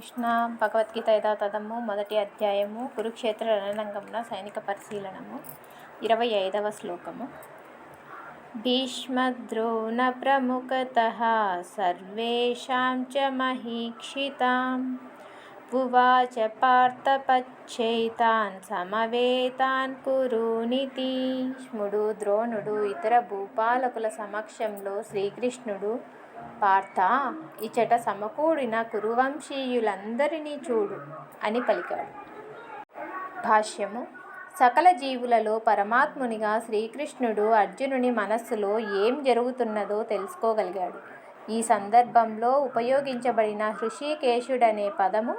కృష్ణ భగవద్గీత యథాతథము మొదటి అధ్యాయము కురుక్షేత్ర రణరంగంలో సైనిక పరిశీలనము ఇరవై ఐదవ శ్లోకము. భీష్మద్రోణ ప్రముఖత సర్వేషాం చ మహీక్షితాం. ఉవాచ పార్థపచ్చైతాన్ సమవేతాన్ కురునితి. ముడు ద్రోణుడు ఇతర భూపాలకుల సమక్షంలో శ్రీకృష్ణుడు పార్థ ఇచట సమకూడిన కురువంశీయులందరినీ చూడు అని పలికాడు. భాష్యము సకల జీవులలో పరమాత్మునిగా శ్రీకృష్ణుడు అర్జునుని మనస్సులో ఏం జరుగుతున్నదో తెలుసుకోగలిగాడు. ఈ సందర్భంలో ఉపయోగించబడిన హృషికేశుడనే పదము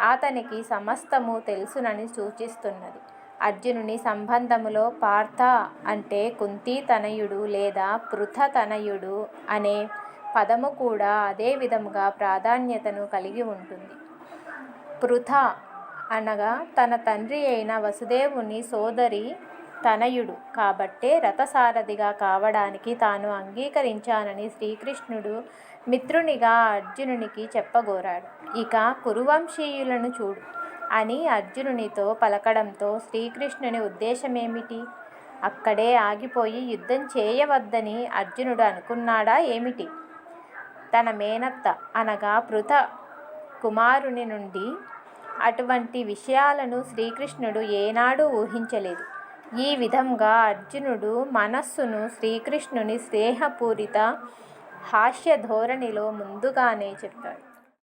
అతనికి సమస్తము తెలుసునని సూచిస్తున్నది. అర్జునుని సంబంధములో పార్థ అంటే కుంతీ తనయుడు లేదా పృథ తనయుడు అనే పదము కూడా అదే విధముగా ప్రాధాన్యతను కలిగి ఉంటుంది. పృథ అనగా తన తండ్రి అయిన వసుదేవుని సోదరి తనయుడు. కాబట్టే రథసారథిగా కావడానికి తాను అంగీకరించానని శ్రీకృష్ణుడు మిత్రునిగా అర్జునునికి చెప్పగోరాడు. ఇక కురువంశీయులను చూడు అని అర్జునునితో పలకడంతో శ్రీకృష్ణుని ఉద్దేశమేమిటి? అక్కడే ఆగిపోయి యుద్ధం చేయవద్దని అర్జునుడు అనుకున్నాడా ఏమిటి? తన మేనత్త అనగా పృథ కుమారుని నుండి అటువంటి విషయాలను శ్రీకృష్ణుడు ఏనాడూ ఊహించలేదు. ఈ విధంగా అర్జునుడు మనస్సును శ్రీకృష్ణుని స్నేహపూరిత హాస్య ధోరణిలో ముందుగానే చెప్పాడు.